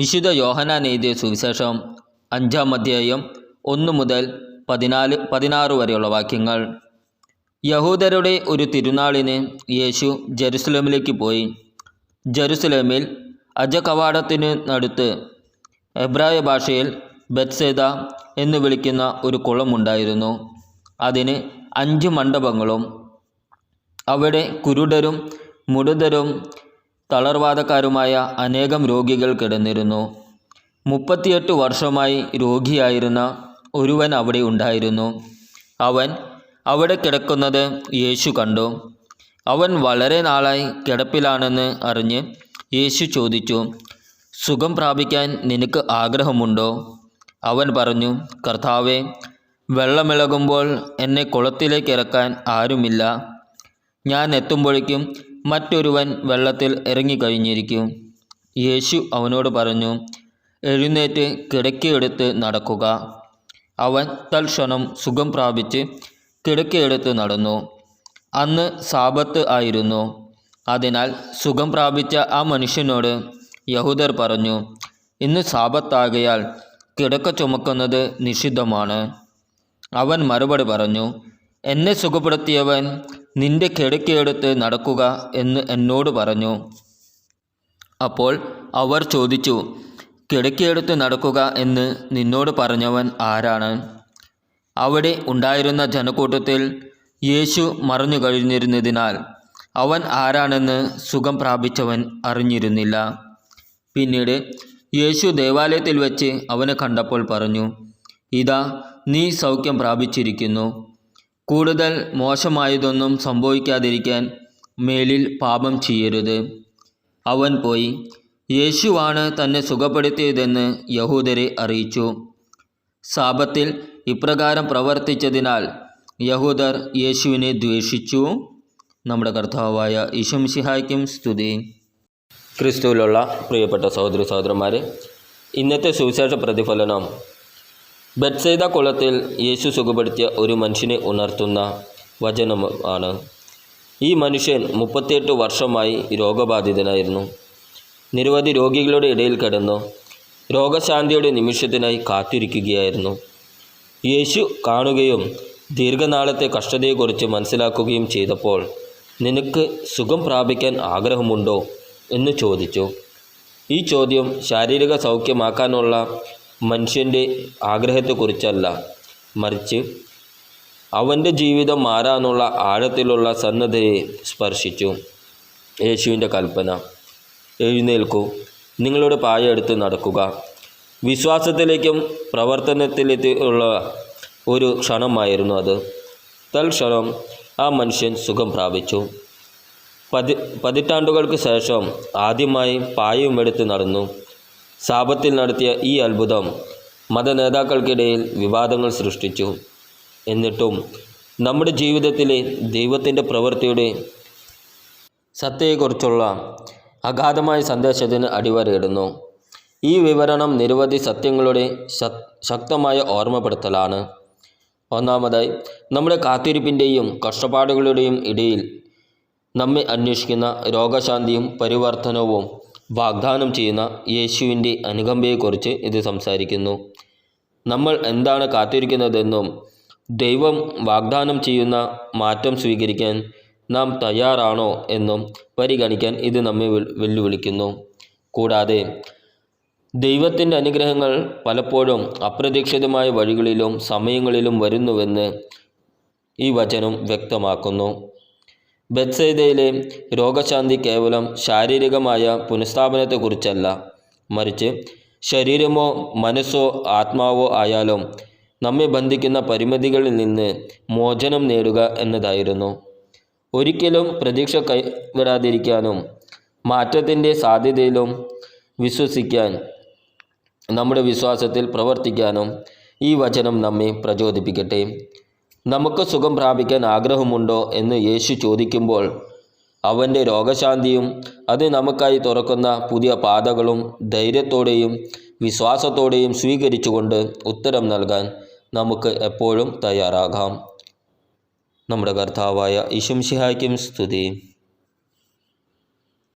വിശുദ്ധ യോഹനാൻ എഴുതിയ സുവിശേഷം അഞ്ചാം അധ്യായം ഒന്ന് മുതൽ പതിനാല് പതിനാറ് വരെയുള്ള വാക്യങ്ങൾ. യഹൂദരുടെ ഒരു തിരുനാളിന് യേശു ജെറുസലേമിലേക്ക് പോയി. ജെറുസലേമിൽ അജകവാടത്തിന് നടുത്ത് എബ്രായ ഭാഷയിൽ ബത്സേദ എന്ന് വിളിക്കുന്ന ഒരു കുളമുണ്ടായിരുന്നു അതിന് അഞ്ച് മണ്ഡപങ്ങളും അവിടെ കുരുടരും മുടുതരും തളർവാദക്കാരുമായ അനേകം രോഗികൾ കിടന്നിരുന്നു. മുപ്പത്തിയെട്ട് വർഷമായി രോഗിയായിരുന്ന ഒരുവൻ അവിടെ ഉണ്ടായിരുന്നു. അവൻ അവിടെ കിടക്കുന്നത് യേശു കണ്ടു. അവൻ വളരെ നാളായി കിടപ്പിലാണെന്ന് അറിഞ്ഞ് യേശു ചോദിച്ചു സുഖം പ്രാപിക്കാൻ നിനക്ക് ആഗ്രഹമുണ്ടോ? അവൻ പറഞ്ഞു കർത്താവെ വെള്ളമിളകുമ്പോൾ എന്നെ കുളത്തിലേക്ക് ഇറക്കാൻ ആരുമില്ല. ഞാൻ എത്തുമ്പോഴേക്കും മറ്റൊരുവൻ വെള്ളത്തിൽ ഇറങ്ങിക്കഴിഞ്ഞിരിക്കും. യേശു അവനോട് പറഞ്ഞു എഴുന്നേറ്റ് കിടക്കയെടുത്ത് നടക്കുക. അവൻ തൽക്ഷണം സുഖം പ്രാപിച്ച് കിടക്കയെടുത്ത് നടന്നു. അന്ന് സാപത്ത് ആയിരുന്നു. അതിനാൽ സുഖം പ്രാപിച്ച ആ മനുഷ്യനോട് യഹൂദർ പറഞ്ഞു ഇന്ന് സാപത്താകയാൽ കിടക്ക ചുമക്കുന്നത് നിഷിദ്ധമാണ്. അവൻ മറുപടി പറഞ്ഞു എന്നെ സുഖപ്പെടുത്തിയവൻ നിന്റെ കിടക്കയെടുത്ത് നടക്കുക എന്ന് എന്നോട് പറഞ്ഞു. അപ്പോൾ അവർ ചോദിച്ചു കിടക്കയെടുത്ത് നടക്കുക എന്ന് നിന്നോട് പറഞ്ഞവൻ ആരാണ്? അവിടെ ഉണ്ടായിരുന്ന ജനക്കൂട്ടത്തിൽ യേശു മറഞ്ഞു കഴിഞ്ഞിരുന്നതിനാൽ അവൻ ആരാണെന്ന് സുഖം പ്രാപിച്ചവൻ അറിഞ്ഞിരുന്നില്ല. പിന്നീട് യേശു ദേവാലയത്തിൽ വെച്ച് അവനെ കണ്ടപ്പോൾ പറഞ്ഞു ഇതാ നീ സൗഖ്യം പ്രാപിച്ചിരിക്കുന്നു. കൂടുതൽ മോശമായതൊന്നും സംഭവിക്കാതിരിക്കാൻ മേലിൽ പാപം ചെയ്യരുത്. അവൻ പോയി. യേശുവാണ് തന്നെ സുഖപ്പെടുത്തിയതെന്ന് യഹൂദരെ അറിയിച്ചു. സാപത്തിൽ ഇപ്രകാരം പ്രവർത്തിച്ചതിനാൽ യഹൂദർ യേശുവിനെ ദ്വേഷിച്ചു. നമ്മുടെ കർത്താവായ ഈശംസിഹായ്ക്കും സ്തുതി. ക്രിസ്തുവിലുള്ള പ്രിയപ്പെട്ട സഹോദരി സഹോദരന്മാരെ ഇന്നത്തെ സുവിശേഷ പ്രതിഫലനം ബെത്സൈദ കുളത്തിൽ യേശു സുഖപ്പെടുത്തിയ ഒരു മനുഷ്യനെ ഉണർത്തുന്ന വചനമാണ് ഈ മനുഷ്യൻ മുപ്പത്തിയെട്ട് വർഷമായി രോഗബാധിതനായിരുന്നു. നിരവധി രോഗികളുടെ ഇടയിൽ കിടന്നു രോഗശാന്തിയുടെ നിമിഷത്തിനായി കാത്തിരിക്കുകയായിരുന്നു. യേശു കാണുകയും ദീർഘനാളത്തെ കഷ്ടതയെക്കുറിച്ച് മനസ്സിലാക്കുകയും ചെയ്തപ്പോൾ നിനക്ക് സുഖം പ്രാപിക്കാൻ ആഗ്രഹമുണ്ടോ എന്ന് ചോദിച്ചു. ഈ ചോദ്യം ശാരീരിക സൗഖ്യമാക്കാനുള്ള മനുഷ്യന്റെ ആഗ്രഹത്തെക്കുറിച്ചല്ല. മറിച്ച് അവന്റെ ജീവിതം മാറാനുള്ള ആഴത്തിലുള്ള സന്നദ്ധയെ സ്പർശിച്ചു. യേശുവിന്റെ കൽപ്പന. എഴുന്നേൽക്കൂ. നിങ്ങളുടെ പായ എടുത്ത് നടക്കുക. വിശ്വാസത്തിലേക്കും പ്രവർത്തനത്തിലേക്കുള്ള ഒരു ക്ഷണമായിരുന്നു അത്. തൽക്ഷണം ആ മനുഷ്യൻ സുഖം പ്രാപിച്ചു. പതി പതിറ്റാണ്ടുകൾക്ക് ശേഷം ആദ്യമായി പായയും എടുത്ത് നടന്നു. സാപത്തിൽ നടത്തിയ ഈ അത്ഭുതം മതനേതാക്കൾക്കിടയിൽ വിവാദങ്ങൾ സൃഷ്ടിച്ചു. എന്നിട്ടും നമ്മുടെ ജീവിതത്തിലെ ദൈവത്തിന്റെ പ്രവൃത്തിയുടെ സത്യയെക്കുറിച്ചുള്ള അഗാധമായ സന്ദേശത്തിന് അടിവരയിടുന്നു. ഈ വിവരണം നിരവധി സത്യങ്ങളുടെ ശക്തമായ ഓർമ്മപ്പെടുത്തലാണ്. ഒന്നാമതായി നമ്മുടെ കാത്തിരിപ്പിന്റെയും കഷ്ടപ്പാടുകളുടെയും ഇടയിൽ നമ്മെ അന്വേഷിക്കുന്ന രോഗശാന്തിയും പരിവർത്തനവും വാഗ്ദാനം ചെയ്യുന്ന യേശുവിന്റെ അനുകമ്പയെക്കുറിച്ച് ഇത് സംസാരിക്കുന്നു. നമ്മൾ എന്താണ് കാത്തിരിക്കുന്നതെന്നും ദൈവം വാഗ്ദാനം ചെയ്യുന്ന മാറ്റം സ്വീകരിക്കാൻ നാം തയ്യാറാണോ എന്നും പരിഗണിക്കാൻ ഇത് നമ്മെ വെല്ലുവിളിക്കുന്നു. കൂടാതെ ദൈവത്തിന്റെ അനുഗ്രഹങ്ങൾ പലപ്പോഴും അപ്രതീക്ഷിതമായ വഴികളിലും സമയങ്ങളിലും വരുന്നുവെന്ന് ഈ വചനം വ്യക്തമാക്കുന്നു. ബത്സൈദയിലെ രോഗശാന്തി കേവലം ശാരീരികമായ പുനഃസ്ഥാപനത്തെക്കുറിച്ചല്ല. മറിച്ച് ശരീരമോ മനസ്സോ ആത്മാവോ ആയാലും നമ്മെ ബന്ധിക്കുന്ന പരിമിതികളിൽ നിന്ന് മോചനം നേടുക എന്നതായിരുന്നു. ഒരിക്കലും പ്രതീക്ഷ കൈവിടാതിരിക്കാനും മാറ്റത്തിന്റെ സാധ്യതയിലും വിശ്വസിക്കാൻ നമ്മുടെ വിശ്വാസത്തിൽ പ്രവർത്തിക്കാനും ഈ വചനം നമ്മെ പ്രചോദിപ്പിക്കട്ടെ. നമുക്ക് സുഖം പ്രാപിക്കാൻ ആഗ്രഹമുണ്ടോ എന്ന് യേശു ചോദിക്കുമ്പോൾ അവന്റെ രോഗശാന്തിയും അത് നമുക്കായി തുറക്കുന്ന പുതിയ പാതകളും ധൈര്യത്തോടെയും വിശ്വാസത്തോടെയും സ്വീകരിച്ചുകൊണ്ട് ഉത്തരം നൽകാൻ നമുക്ക് എപ്പോഴും തയ്യാറാകാം. നമ്മുടെ കർത്താവായ ഇശുംഷിഹായ്ക്കും സ്തുതി.